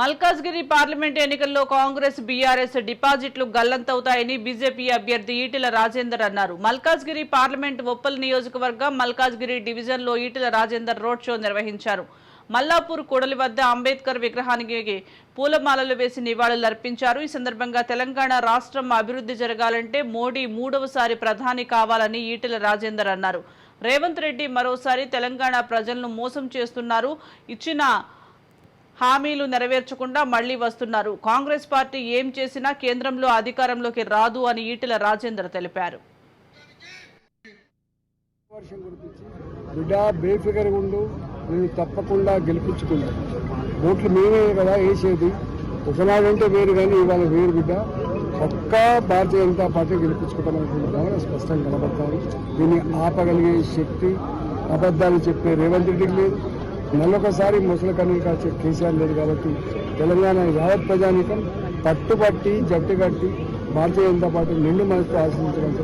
Malkajgiri parliament ఎన్నికల్లో Congress BRS డిపాజిట్లు గల్లంతవుతాయని BJP అభ్యర్థి ఈటెల రాజేందర్ అన్నారు. మల్కాజ్గిరి పార్లమెంట్ ఒప్పల్ నియోజకవర్గం మల్కాజ్గిరి డివిజన్లో ఈటెల రాజేందర్ రోడ్ షో నిర్వహించారు. మల్లాపూర్ కూడలి వద్ద అంబేద్కర్ విగ్రహానికి పూలమాలలు వేసి నివాళులు అర్పించారు. ఈ సందర్భంగా తెలంగాణ రాష్ట్రం అభివృద్ధి జరగాలంటే మోడీ మూడవసారి ప్రధాని కావాలని ఈటెల రాజేందర్ అన్నారు. రేవంత్ రెడ్డి మరోసారి తెలంగాణ ప్రజలను మోసం చేస్తున్నారు. ఇచ్చిన హామీలు నెరవేర్చకుండా మళ్ళీ వస్తున్నారు. కాంగ్రెస్ పార్టీ ఏం చేసినా కేంద్రంలో అధికారంలోకి రాదు అని ఈటెల రాజేందర్ తెలిపారు. వర్షం బేఫికర్గా ఉండు నేను తప్పకుండా గెలిపించుకుంటా. ఓట్లు మేమే కదా వేసేది. ఒకనాడంటే వేరు కానీ ఇవాళ వేరు బిడ్డ. ఒక్క భారతీయ జనతా పార్టీ గెలిపించుకుంటామనుకుంటున్నాను స్పష్టంగా కనబడతాను దీన్ని ఆపగలిగే శక్తి అబద్ధాలు చెప్పే రేవంత్ రెడ్డికి లేదు. మళ్ళొకసారి ముసలి కన్నీరు కాల్చే కేసీఆర్ లేదు కాబట్టి తెలంగాణ యావత్ ప్రజానీకం పట్టుబట్టి జట్టు కట్టి భారతీయ జనతా పార్టీ నిండు మనసుతో ఆశించడం